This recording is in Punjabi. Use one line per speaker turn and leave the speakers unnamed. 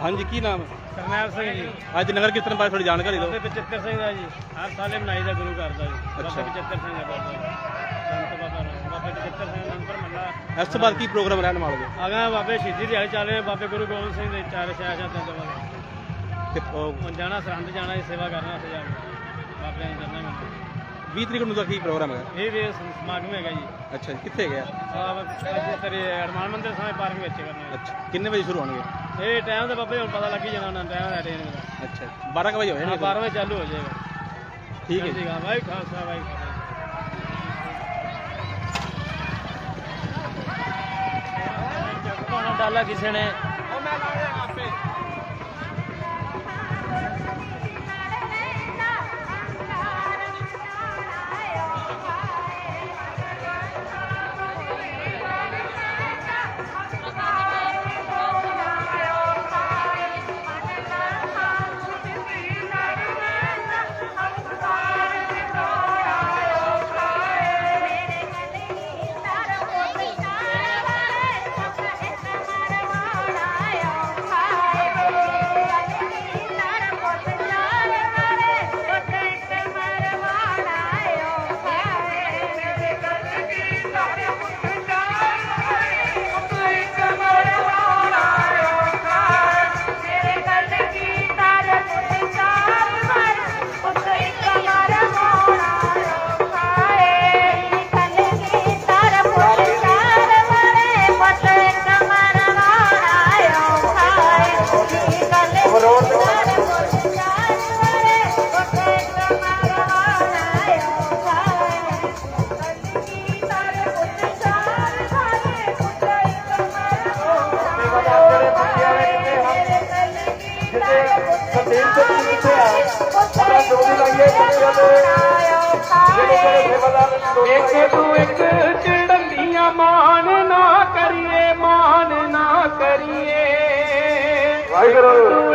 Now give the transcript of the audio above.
ਹਾਂਜੀ ਕੀ ਨਾਮ ਹੈ?
ਕਰਨੈਲ ਸਿੰਘ ਜੀ।
ਅੱਜ ਨਗਰ ਕੀਰਤਨ ਬਾਰੇ ਥੋੜੀ ਜਾਣਕਾਰੀ ਦਿਓ।
ਬਾਬੇ ਬਚਿੱਤਰ ਸਿੰਘ ਦਾ ਜੀ। ਹਰ ਸਾਲੇ ਮਨਾਈ ਦਾ ਗੁਰੂ ਘਰ ਦਾ ਜੀ। ਬਾਬੇ ਬਚਿੱਤਰ ਸਿੰਘ ਦਾ ਬਾਬਾ। ਸੰਤ ਬਾਬਾ ਰਾਮ ਬਾਬੇ ਬਚਿੱਤਰ ਸਿੰਘ ਅਨੰਦਪੁਰ ਮੱਲਾ
ਇਸ ਤੋਂ ਬਾਅਦ ਕੀ ਪ੍ਰੋਗਰਾਮ ਰਹਿਣ ਵਾਲਾ ਹੈ
ਅਗਾ ਬਾਬੇ ਸ਼ਹੀਦੀ ਦਿਹਾੜੇ ਚੱਲ ਰਹੇ ਬਾਬੇ ਗੁਰੂ ਗੋਬਿੰਦ ਸਿੰਘ ਦੇ ਚਾਰ ਸ਼ਾਹ ਤੋਂ ਬਾਅਦ।
ਤੇ
ਜਾਣਾ ਸਰਹੰਦ ਜਾਣਾ ਜੀ ਸੇਵਾ ਕਰਨਾ ਉੱਥੇ ਜਾ ਕੇ। ਬਾਬਿਆਂ ਦੀ ਜਰਨਾ ਮਿਲਣੀ
20 ਤਰੀਕ ਨੂੰ ਦਾ ਕੀ ਪ੍ਰੋਗਰਾਮ ਹੈ
ਇਹ ਵੀ ਸਮਾਗਮ ਹੈਗਾ ਜੀ।
ਅੱਛਾ ਜੀ ਕਿੱਥੇ ਗਿਆ
ਆਹ ਅੱਜ ਤੇਰੇ ਹਰਮਾਨ ਮੰਦਿਰ ਸਾਹਮਣੇ ਪਾਰਕ ਵਿੱਚ ਕਰਨਾ।
ਅੱਛਾ ਕਿੰਨੇ ਵਜੇ ਸ਼ੁਰੂ ਹੋਣਗੇ।
ਇਹ ਟਾਈਮ ਦਾ ਬਾਬੇ ਹੁਣ ਪਤਾ ਲੱਗ ਹੀ ਜਾਣਾ ਉਹਨਾਂ ਟਾਈਮ ਦਾ ਟ੍ਰੇਨ ਦਾ
ਅੱਛਾ ਜੀ। 12 ਕੁ ਵਜੇ ਹੋਏ
ਹਾਂ
ਨੇ
12 ਵਜੇ ਚਾਲੂ ਹੋ ਜਾਏਗਾ।
ਠੀਕ ਹੈ ਜੀ।
ਵਾਹਿ ਖਾਲਸਾ ਪਾਣਾ ਡਾਲਾ ਕਿਸੇ ਨੇ
ਇੱਕ ਤੂੰ ਇੱਕ ਚੜੰਦੀਆਂ ਮਾਨ ਨਾ ਕਰੀਏ ਮਾਨ ਨਾ ਕਰੀਏ ਵਾਹਿਗੁਰੂ।